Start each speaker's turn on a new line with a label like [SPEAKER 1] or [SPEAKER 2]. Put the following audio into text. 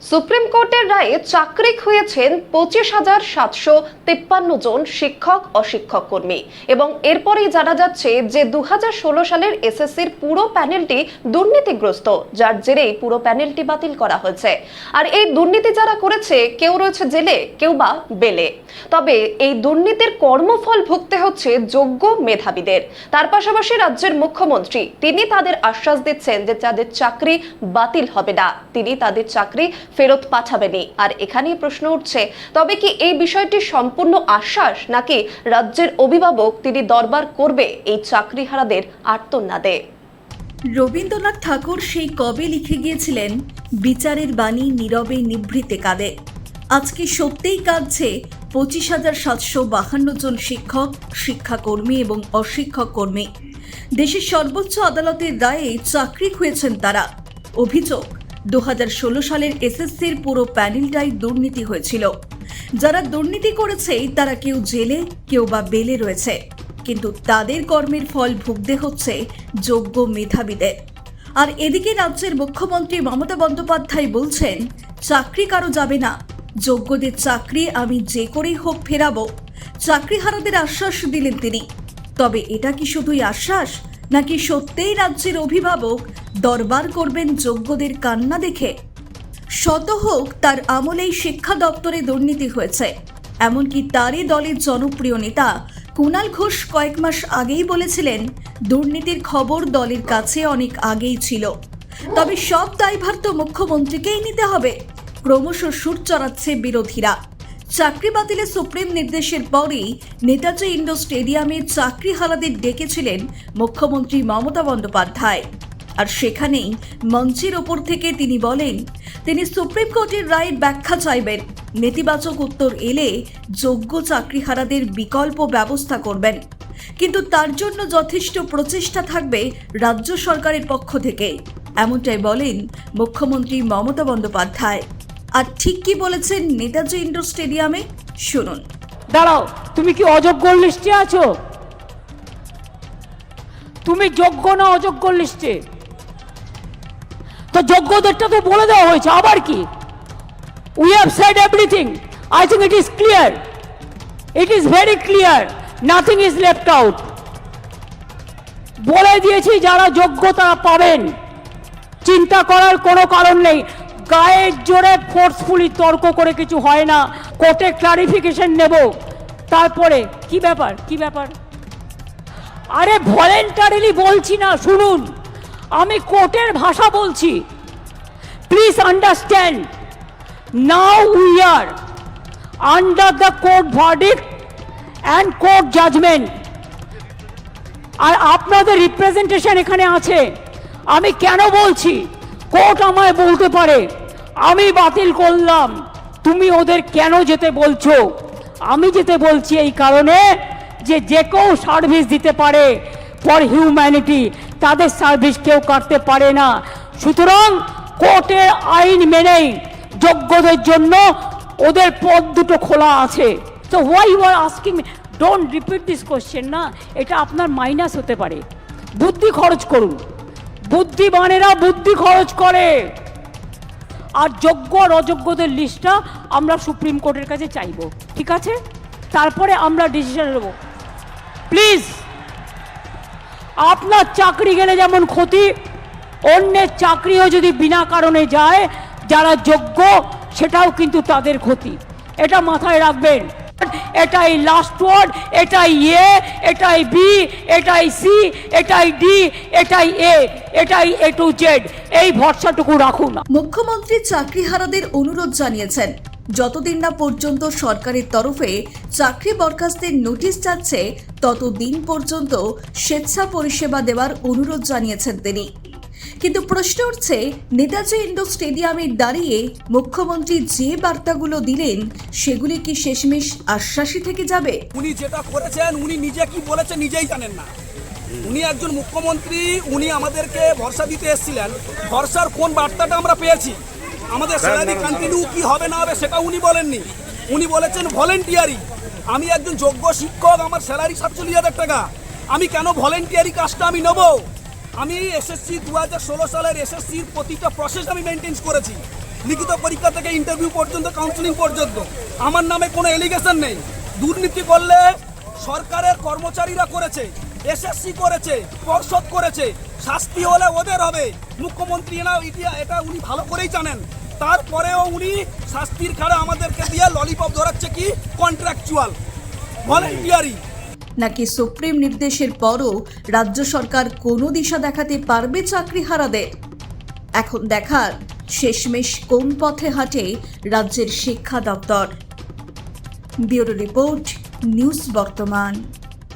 [SPEAKER 1] Supreme কোর্টের রায়ে চাকরিক হয়েছেন পঁচিশ হাজার সাতশো তিপ্পান্ন জন শিক্ষক অশিক্ষক কর্মী এবং এরপরেই জানা যাচ্ছে যে দু ষোলো সালের এসএসসির পুরো প্যানেলটি দুর্নীতিগ্রস্ত, যার জেরেই পুরো প্যানেলটি বাতিল করা হয়েছে। আর এই দুর্নীতি যারা করেছে, কেউ রয়েছে জেলে, কেউ বা বেলে। তবে এই দুর্নীতির কর্মফল ভুগতে হচ্ছে যোগ্য মেধাবীদের। তার পাশাপাশি রাজ্যের মুখ্যমন্ত্রী, তিনি তাদের আশ্বাস দিচ্ছেন যে তাদের চাকরি বাতিল হবে না। তিনি তাদের চাকরি ফেরত পাঠাবেনই আর এখানেই প্রশ্ন উঠছে, তবে কি এই বিষয়টি সম্পূর্ণ আশ্বাস নাকি রাজ্যের অভিভাবক তিনি দরবার করবে এই চাকরিহারাদের আর্তনাদে?
[SPEAKER 2] রবীন্দ্রনাথ ঠাকুর সেই কবে লিখে গিয়েছিলেন, বিচারের বাণী নীরবে নিভৃতে কাঁদে। আজকে সত্যিই কাঁদছে পঁচিশ হাজার সাতশো বাহান্ন জন শিক্ষক, শিক্ষাকর্মী এবং অশিক্ষক কর্মী। দেশের সর্বোচ্চ আদালতের রায়ে চাকরি হয়েছেন তারা। অভিযোগ দু হাজার ষোলো সালের এসএসসির পুরো প্যানেলটাই দুর্নীতি হয়েছিল। যারা দুর্নীতি করেছে, তারা কেউ জেলে, কেউ বা বেলে রয়েছে। কিন্তু তাদের কর্মের ফল ভুগতে হচ্ছে যোগ্য মেধাবীদের। আর এদিকে রাজ্যের মুখ্যমন্ত্রী মমতা বন্দ্যোপাধ্যায় বলছেন, চাকরি কারও যাবে না। যোগ্যদের চাকরি আমি যে করেই হোক ফেরাবো। চাকরিহারাদের আশ্বাস দিলেন তিনি। তবে এটা কি শুধুই আশ্বাস? নাকি সত্যিই রাজ্যের অভিভাবক দরবার করবেন যোগ্যদের কান্না দেখে? শত হোক তার আমলেই শিক্ষা দপ্তরে দুর্নীতি হয়েছে। এমনকি তারই দলের জনপ্রিয় নেতা কুণাল ঘোষ কয়েক মাস আগেই বলেছিলেন, দুর্নীতির খবর দলের কাছে অনেক আগেই ছিল। তবে সব দায়ভার তো মুখ্যমন্ত্রীকেই নিতে হবে। ক্রমশ সুর চড়াচ্ছে বিরোধীরা। চাকরি বাতিলে সুপ্রিম নির্দেশের পরেই নেতাজি ইন্ডোর স্টেডিয়ামে চাকরি হারাদের ডেকেছিলেন মুখ্যমন্ত্রী মমতা বন্দ্যোপাধ্যায়। আর সেখানেই মঞ্চের ওপর থেকে তিনি বলেন, তিনি সুপ্রিম কোর্টের রায়ের ব্যাখ্যা চাইবেন। নেতিবাচক উত্তর এলে যোগ্য চাকরিহারাদের বিকল্প ব্যবস্থা করবেন। কিন্তু তার জন্য যথেষ্ট প্রচেষ্টা থাকবে রাজ্য সরকারের পক্ষ থেকে। এমনটাই বলেন মুখ্যমন্ত্রী মমতা বন্দ্যোপাধ্যায়। আর ঠিক কি বলেছেন নেতাজি ইন্ডোর স্টেডিয়ামে? শুনুন।
[SPEAKER 3] দাঁড়াও, তুমি কি অযোগ্য লিস্টে আছো? তুমি যোগ্য না অযোগ্য লিস্টে? তো যোগ্যদেরটা তো বলে দেওয়া হয়েছে, আবার কি? We have said everything I think it is clear it is very clear nothing is left out বলে দিয়েছি, যারা যোগ্যতা পাবেন, চিন্তা করার কোনো কারণ নেই। গায়ের জোরে ফোর্সফুলি তর্ক করে কিছু হয় না। কোর্টে ক্লারিফিকেশন নেব। তারপরে, কি ব্যাপার? কি ব্যাপার? আরে ভলেন্টারিলি বলছি না, শুনুন। আমি কোর্টের ভাষা বলছি। Please understand now we are under the court verdict and court judgement আর আপনাদের রিপ্রেজেন্টেশন এখানে আছে। আমি কেন বলছি? কোর্ট আমায় বলতে পারে। আমি বাতিল করলাম। তুমি ওদের কেন যেতে বলছো? আমি যেতে বলছি এই কারণে যে যে কেউ সার্ভিস দিতে পারে ফর হিউম্যানিটি তাদের সার্ভিস কেউ কাটতে পারে না। সুতরাং কোর্টের আইন মেনেই যোগ্যদের জন্য ওদের পথ দুটো খোলা আছে। তো why you are asking don't repeat this question না। এটা আপনার মাইনাস হতে পারে। বুদ্ধি খরচ করুন। বুদ্ধিমানেরা বুদ্ধি খরচ করে। আর যোগ্য আর অযোগ্যদের লিস্টটা আমরা সুপ্রিম কোর্টের কাছে চাইব, ঠিক আছে? তারপরে আমরা ডিসিশন নেব। প্লিজ আপনার চাকরি গেলে যেমন ক্ষতি, অন্যের চাকরিও যদি বিনা কারণে যায়, যারা যোগ্য, সেটাও কিন্তু তাদের ক্ষতি। এটা মাথায় রাখবেন। এটাই লাস্ট ওয়ার্ড এটাই এ এটাই বি এটাই সি এটাই ডি এটাই এ এটাই এ টু জেড এই ভরসাটুকু রাখুন।
[SPEAKER 2] মুখ্যমন্ত্রী চাকরিহারাদের অনুরোধ জানিয়েছেন। যতদিন না পর্যন্ত সরকারের তরফে চাকরি বরখাস্তের নোটিশ যাচ্ছে, ততদিন পর্যন্ত স্বেচ্ছা পরিষেবা দেওয়ার অনুরোধ জানিয়েছেন তিনি। কিন্তু প্রশ্ন উঠছে নেতাজি ইন্ডোর স্টেডিয়ামে দাঁড়িয়ে মুখ্যমন্ত্রী যে বার্তাগুলো দিলেন সেগুলি কি শেষমেশ আশ্বাসী থেকে যাবে?
[SPEAKER 4] উনি যেটা করেছেন উনি নিজে কি বলেছেন নিজেই জানেন না। উনি একজন মুখ্যমন্ত্রী উনি আমাদেরকে ভরসা দিতে এসেছিলেন। ভরসার কোন বার্তাটা আমরা পেয়েছি? আমাদের স্যালারি কন্টিনিউ কি হবে না হবে সেটা উনি বলেননি। উনি বলেছেন ভলেন্টিয়ারি আমি একজন যোগ্য শিক্ষক আমার স্যালারি সাতচল্লিশ হাজার টাকা। আমি কেন ভলেন্টিয়ারি কাজটা আমি নেব? আমি এসএসসি দু হাজার ষোলো সালের এসএসসির প্রতিটা প্রসেস আমি মেনটেন করেছি। লিখিত পরীক্ষা থেকে ইন্টারভিউ পর্যন্ত কাউন্সিলিং পর্যন্ত। আমার নামে কোনো এলিগেশন নেই। দুর্নীতি করলে সরকারের কর্মচারীরা করেছে এসএসসি করেছে, পর্ষদ করেছে, শাস্তি হলে ওদের হবে। মুখ্যমন্ত্রী না এটা উনি ভালো করেই জানেন। তারপরেও উনি শাস্তির খাড়া আমাদেরকে দিয়ে ললিপপ ধরাচ্ছে কি? কন্ট্রাকচুয়াল ভলেন্টিয়ারি
[SPEAKER 2] নাকি সুপ্রিম নির্দেশের পরও রাজ্য সরকার কোনো দিশা দেখাতে পারবে চাকরি হারাদের এখন দেখার শেষমেশ কোন পথে হাঁটে রাজ্যের শিক্ষা দপ্তর। ব্যুরো রিপোর্ট, নিউজ বর্তমান।